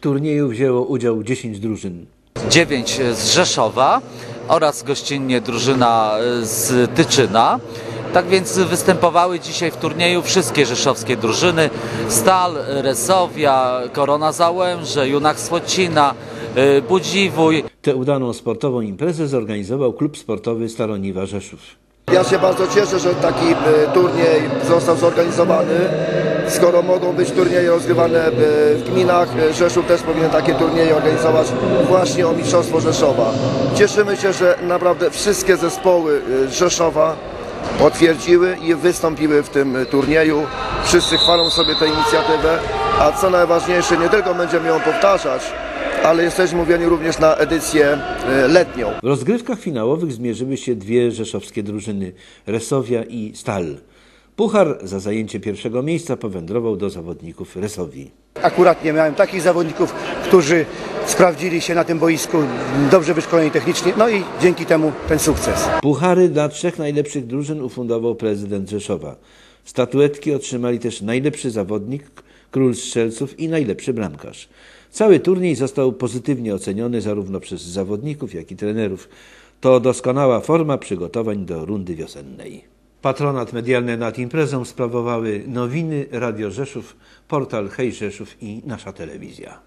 turnieju wzięło udział 10 drużyn. 9 z Rzeszowa oraz gościnnie drużyna z Tyczyna. Tak więc występowały dzisiaj w turnieju wszystkie rzeszowskie drużyny. Stal, Resowia, Korona Załęże, Junak Słocina, y, Budziwój. Tę udaną sportową imprezę zorganizował klub sportowy Staroniwa Rzeszów. Ja się bardzo cieszę, że taki e, turniej został zorganizowany. Skoro mogą być turnieje rozgrywane w gminach, e, Rzeszów też powinien takie turnieje organizować właśnie o Mistrzostwo Rzeszowa. Cieszymy się, że naprawdę wszystkie zespoły e, Rzeszowa potwierdziły i wystąpiły w tym turnieju. Wszyscy chwalą sobie tę inicjatywę, a co najważniejsze, nie tylko będziemy ją powtarzać, ale jesteśmy mówieni również na edycję e, letnią. W rozgrywkach finałowych zmierzyły się dwie rzeszowskie drużyny Resowia i Stal. Puchar za zajęcie pierwszego miejsca powędrował do zawodników Resowii. Akurat nie miałem takich zawodników, którzy sprawdzili się na tym boisku, dobrze wyszkoleni technicznie, no i dzięki temu ten sukces. Puchary dla trzech najlepszych drużyn ufundował prezydent Rzeszowa. Statuetki otrzymali też najlepszy zawodnik, król strzelców i najlepszy bramkarz. Cały turniej został pozytywnie oceniony zarówno przez zawodników, jak i trenerów. To doskonała forma przygotowań do rundy wiosennej. Patronat medialny nad imprezą sprawowały nowiny Radio Rzeszów, portal Hej Rzeszów i nasza telewizja.